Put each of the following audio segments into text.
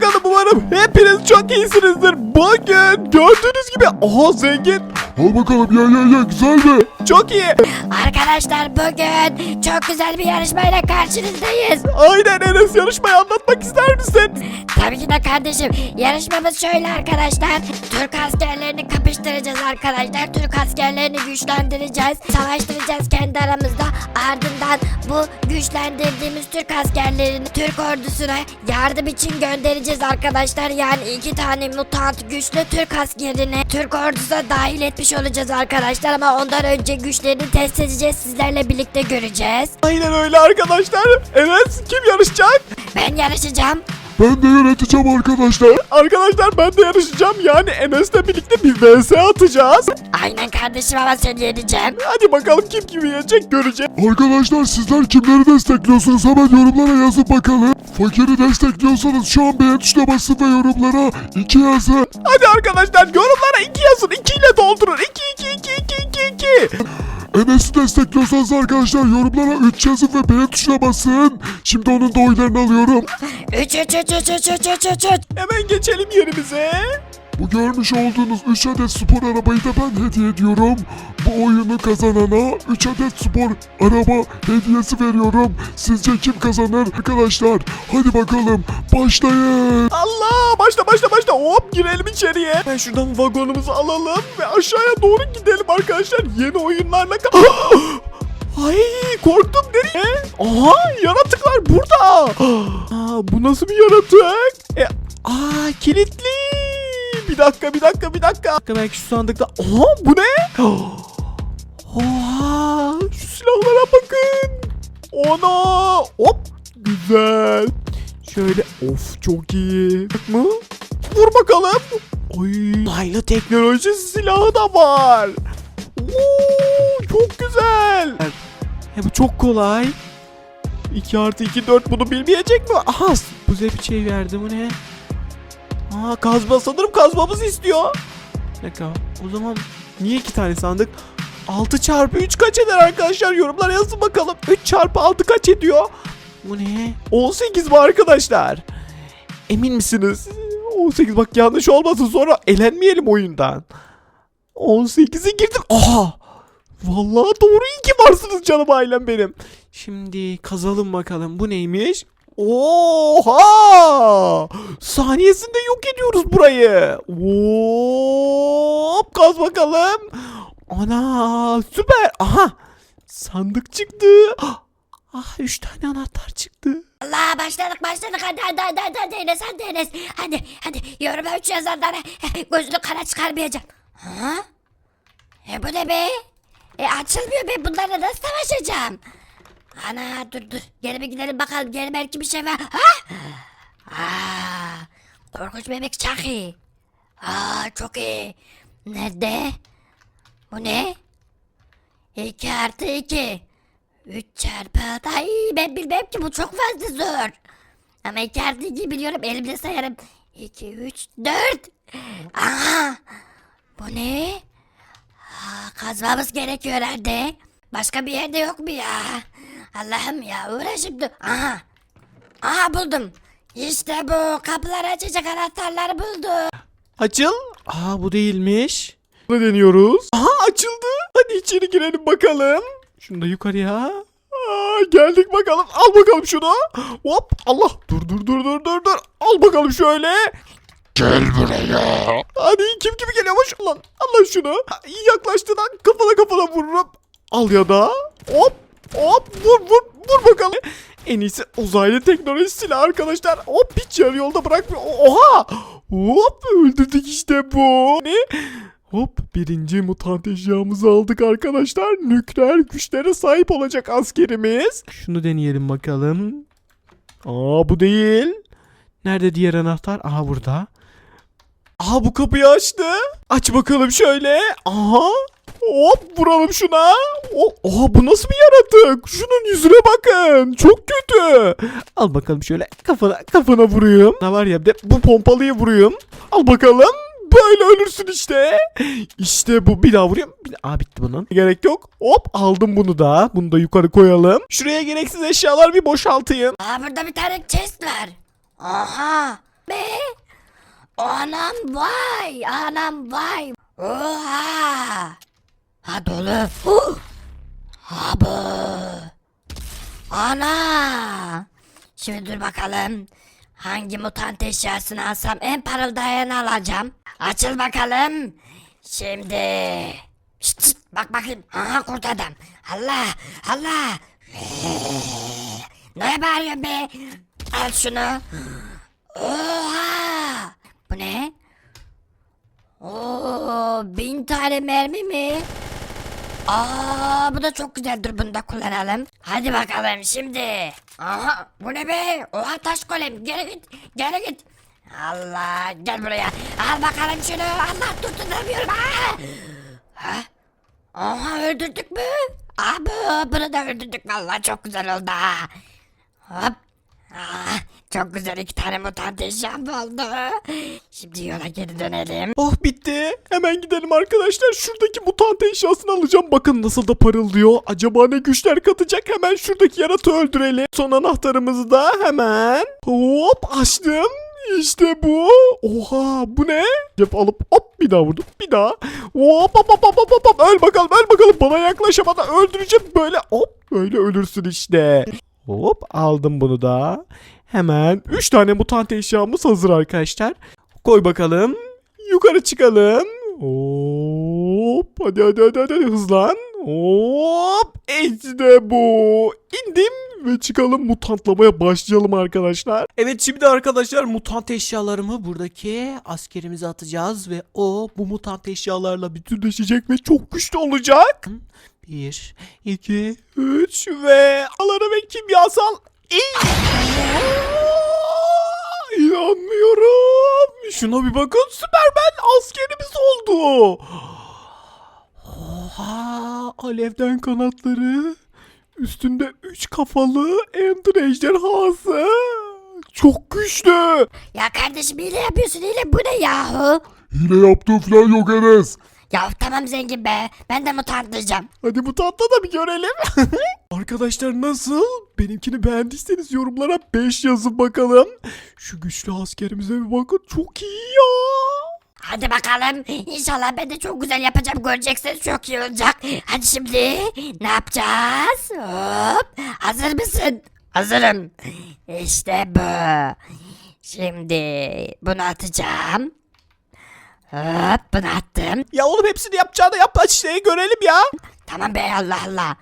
bakalım umarım hepiniz çok iyisinizdir. Bugün gördüğünüz gibi aha zengin Al bakalım ya ya ya güzel mi? çok iyi. Arkadaşlar bugün çok güzel bir yarışmayla karşınızdayız. Aynen Enes yarışmayı anlatmak ister misin? Tabii ki de kardeşim. Yarışmamız şöyle arkadaşlar. Türk askerlerini kapıştıracağız arkadaşlar. Türk askerlerini güçlendireceğiz. Savaştıracağız kendi aramızda. Ardından bu güçlendirdiğimiz Türk askerlerini Türk ordusuna yardım için göndereceğiz arkadaşlar. Yani iki tane mutant güçlü Türk askerini Türk ordusuna dahil etmiş olacağız arkadaşlar. Ama ondan önce güçlerini test edeceğiz. Sizlerle birlikte göreceğiz. Aynen öyle arkadaşlar. Enes kim yarışacak? Ben yarışacağım. Ben de yöneteceğim arkadaşlar. Arkadaşlar ben de yarışacağım. Yani Enes'le birlikte bir vs atacağız. Aynen kardeşim ama seni yeneceğim. Hadi bakalım kim kimi yenecek göreceğiz. Arkadaşlar sizler kimleri destekliyorsunuz hemen yorumlara yazın bakalım. Fakiri destekliyorsanız şu an beğen tuşuna basın ve yorumlara 2 yazın. Hadi arkadaşlar yorumlara 2 yazın. 2 ile doldurun. 2 2 2 2 2 2. Enes'i destekliyorsanız arkadaşlar yorumlara 3 yazın ve beğen tuşuna basın. Şimdi onun da oylarını alıyorum. 3 3 3 3 3 3 3 3 Hemen geçelim yerimize. Bu görmüş olduğunuz 3 adet spor arabayı da ben hediye ediyorum. Bu oyunu kazanana 3 adet spor araba hediyesi veriyorum. Sizce kim kazanır arkadaşlar? Hadi bakalım başlayın. Allah başla başla başla hop girelim içeriye. Ben şuradan vagonumuzu alalım ve aşağıya doğru gidelim arkadaşlar. Yeni oyunlarla Ay korktum nereye? Aha yaratıklar burada. Aa, bu nasıl bir yaratık? E, aa kilitli. Bir dakika bir dakika bir dakika. Belki şu sandıkta. Aha bu ne? Oha şu silahlara bakın. Ona hop güzel. Şöyle of çok iyi. Bak mı? Vur bakalım. Oy. Layla teknoloji silahı da var. Oo, çok güzel. He bu çok kolay. 2 artı 2 4 bunu bilmeyecek mi? Aha bu bize bir şey verdi bu ne? Aa kazma sanırım kazmamızı istiyor. Bir dakika o zaman niye iki tane sandık? 6 çarpı 3 kaç eder arkadaşlar? Yorumlara yazın bakalım. 3 çarpı 6 kaç ediyor? Bu ne? 18 mi arkadaşlar? Emin misiniz? 18 bak yanlış olmasın sonra elenmeyelim oyundan. 18'e girdim. Aha! Vallahi doğru iyi ki varsınız canım ailem benim. Şimdi kazalım bakalım bu neymiş? Oha! Saniyesinde yok ediyoruz burayı. Hop! Kaz bakalım. Ana süper. Aha! Sandık çıktı. Ah üç tane anahtar çıktı. Allah başladık başladık hadi hadi hadi hadi hadi Enes hadi Enes hadi hadi yoruma 3 yazanlara gözünü kara çıkarmayacağım. Ha? E bu ne be? E açılmıyor ben bunlarla nasıl savaşacağım? Ana dur dur geri bir gidelim bakalım geri belki bir şey var. Ha? Aa, korkunç bebek çok iyi. Aa çok iyi. Nerede? Bu ne? 2 artı 2. 3 çarpı. Ay ben bilmem ki bu çok fazla zor. Ama 2 artı 2 biliyorum elimde sayarım. 2, 3, 4. Aha. Bu ne? Aa, kazmamız gerekiyor nerede? Başka bir yerde yok mu ya? Allah'ım ya uğraşıp dur. Aha. Aha buldum. İşte bu kapıları açacak anahtarları buldum. Açıl. Aa bu değilmiş. Ne deniyoruz? Aha açıldı. Hadi içeri girelim bakalım. Şunu da yukarıya. Aa, geldik bakalım. Al bakalım şunu. Hop Allah. Dur dur dur dur dur dur. Al bakalım şöyle. Gel buraya. Hadi kim kimi geliyormuş? Lan Allah şunu. Yaklaştığından kafana kafana vururum. Al ya da. Hop hop vur vur vur bakalım. En iyisi uzaylı teknoloji silahı arkadaşlar. Hop hiç yarı yolda bırakmıyor. Oha. Hop öldürdük işte bu. Ne? Hop birinci mutant eşyamızı aldık arkadaşlar. Nükleer güçlere sahip olacak askerimiz. Şunu deneyelim bakalım. Aa bu değil. Nerede diğer anahtar? Aha burada. Aha bu kapıyı açtı. Aç bakalım şöyle. Aha. Hop vuralım şuna. O, oha bu nasıl bir yaratık? Şunun yüzüne bakın. Çok kötü. Al bakalım şöyle kafana kafana vurayım. Ne var ya de bu pompalıyı vurayım. Al bakalım. Böyle ölürsün işte. İşte bu. Bir daha vurayım. Bir Aa bitti bunun. Gerek yok. Hop aldım bunu da. Bunu da yukarı koyalım. Şuraya gereksiz eşyalar bir boşaltayım. Aa burada bir tane chest var. Aha. be. Anam vay. Anam vay. Oha. Ha dolu. Huh. Ana. Şimdi dur bakalım. Hangi mutant eşyasını alsam en parıldayanı alacağım. Açıl bakalım. Şimdi. Şşt, şşt, bak bakayım. Aha kurt adam. Allah. Allah. Ne bağırıyorsun be? Al şunu. Oha. Bu ne? Oo, bin tane mermi mi? Aa, bu da çok güzel. Dur bunu da kullanalım. Hadi bakalım şimdi. Aha, bu ne be? Oha taş golem. Geri git. Geri git. Allah, gel buraya. Al bakalım şunu. Allah dur tutamıyorum. Aa! Ha? Aha öldürdük mü? Abi bunu da öldürdük. Vallahi çok güzel oldu. ha. Hop. Çok güzel iki tane mutant eşyam oldu. Şimdi yola geri dönelim. Oh bitti. Hemen gidelim arkadaşlar. Şuradaki mutant eşyasını alacağım. Bakın nasıl da parıldıyor. Acaba ne güçler katacak? Hemen şuradaki yaratığı öldürelim. Son anahtarımızı da hemen hop açtım. İşte bu. Oha bu ne? Cep alıp hop bir daha vurdum. Bir daha. Hop hop hop hop hop, hop. Öl bakalım öl bakalım. Bana yaklaşamadan öldüreceğim. Böyle hop böyle ölürsün işte. Hop aldım bunu da. Hemen 3 tane mutant eşyamız hazır arkadaşlar. Koy bakalım. Yukarı çıkalım. Hop. Hadi hadi hadi hadi hızlan. Hop. İşte bu. İndim ve çıkalım mutantlamaya başlayalım arkadaşlar. Evet şimdi arkadaşlar mutant eşyalarımı buradaki askerimize atacağız ve o bu mutant eşyalarla bütünleşecek ve çok güçlü olacak. 1, 2, 3 ve alara ve kimyasal İnanmıyorum. Şuna bir bakın Süpermen askerimiz oldu. Oha alevden kanatları. Üstünde üç kafalı Ender ejderhası. Çok güçlü. Ya kardeşim hile yapıyorsun hile bu ne yahu? Hile yaptığı falan yok Enes. Ya tamam zengin be ben de mutantlayacağım. Hadi mutantla da bir görelim. Arkadaşlar nasıl? Benimkini beğendiyseniz yorumlara 5 yazın bakalım. Şu güçlü askerimize bir bakın. Çok iyi ya. Hadi bakalım İnşallah ben de çok güzel yapacağım göreceksiniz çok iyi olacak. Hadi şimdi ne yapacağız? Hop hazır mısın? Hazırım. İşte bu. Şimdi bunu atacağım. Hop bunu attım. Ya oğlum hepsini yapacağını yap. Aç işte görelim ya. Tamam be Allah Allah.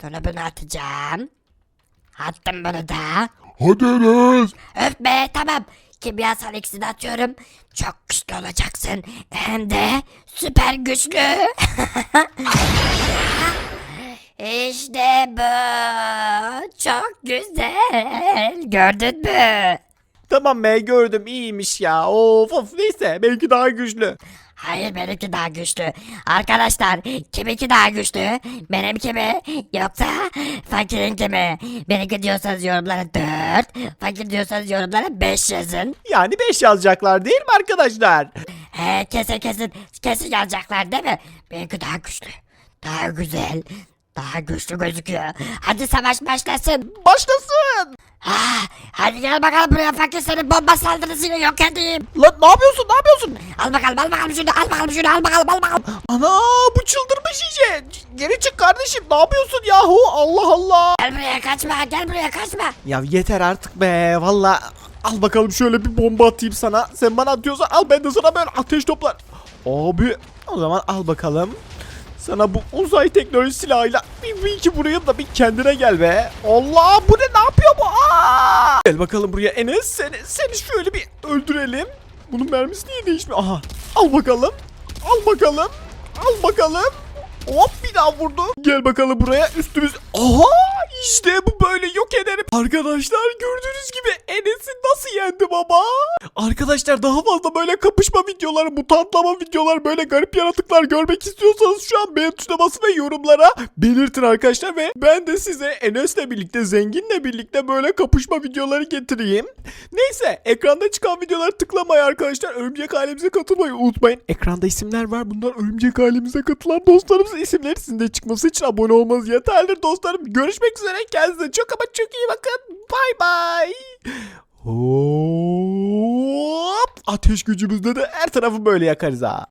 Sonra bunu atacağım. Attım bunu da. Hadi Enes. Öf be tamam. Kimyasal iksiri atıyorum. Çok güçlü olacaksın. Hem de süper güçlü. işte bu. Çok güzel. Gördün mü? Tamam be gördüm iyiymiş ya. Of of neyse belki daha güçlü. Hayır benimki daha güçlü. Arkadaşlar kiminki daha güçlü? Benimki mi? Yoksa fakirinki mi? Benimki diyorsanız yorumlara 4. Fakir diyorsanız yorumlara 5 yazın. Yani 5 yazacaklar değil mi arkadaşlar? He kesin kesin kesin yazacaklar değil mi? Benimki daha güçlü. Daha güzel. Daha güçlü gözüküyor. Hadi savaş başlasın. Başlasın. Ha, hadi gel bakalım buraya fakir seni bomba saldırısıyla yok edeyim. Lan ne yapıyorsun ne yapıyorsun? Al bakalım al bakalım şunu al bakalım şunu al bakalım al bakalım. Ana bu çıldırmış iyice. Geri çık kardeşim ne yapıyorsun yahu Allah Allah. Gel buraya kaçma gel buraya kaçma. Ya yeter artık be valla. Al bakalım şöyle bir bomba atayım sana. Sen bana atıyorsan al ben de sana böyle ateş toplar. Abi o zaman al bakalım. Sana bu uzay teknoloji silahıyla bir, bir iki vurayım da bir kendine gel be. Allah bu ne bu? Gel bakalım buraya Enes seni, seni şöyle bir öldürelim. Bunun mermisi niye değişmiyor? Aha al bakalım. Al bakalım. Al bakalım. Hop bir daha vurdu. Gel bakalım buraya üstümüz. Aha işte bu böyle yok ederim. Arkadaşlar gördüğünüz gibi Enes'i nasıl yendi baba? Arkadaşlar daha fazla böyle kapışma videoları, mutantlama videolar, böyle garip yaratıklar görmek istiyorsanız şu an beğen tuşuna basın ve yorumlara belirtin arkadaşlar ve ben de size Enes'le birlikte, Zengin'le birlikte böyle kapışma videoları getireyim. Neyse ekranda çıkan videoları tıklamayı arkadaşlar. Örümcek ailemize katılmayı unutmayın. Ekranda isimler var. Bunlar örümcek ailemize katılan dostlarımızın isimleri sizin çıkması için abone olmanız yeterlidir dostlarım. Görüşmek üzere. Kendinize çok ama çok iyi bakın. Bay bay. Oo. Ateş gücümüzle de her tarafı böyle yakarız ha.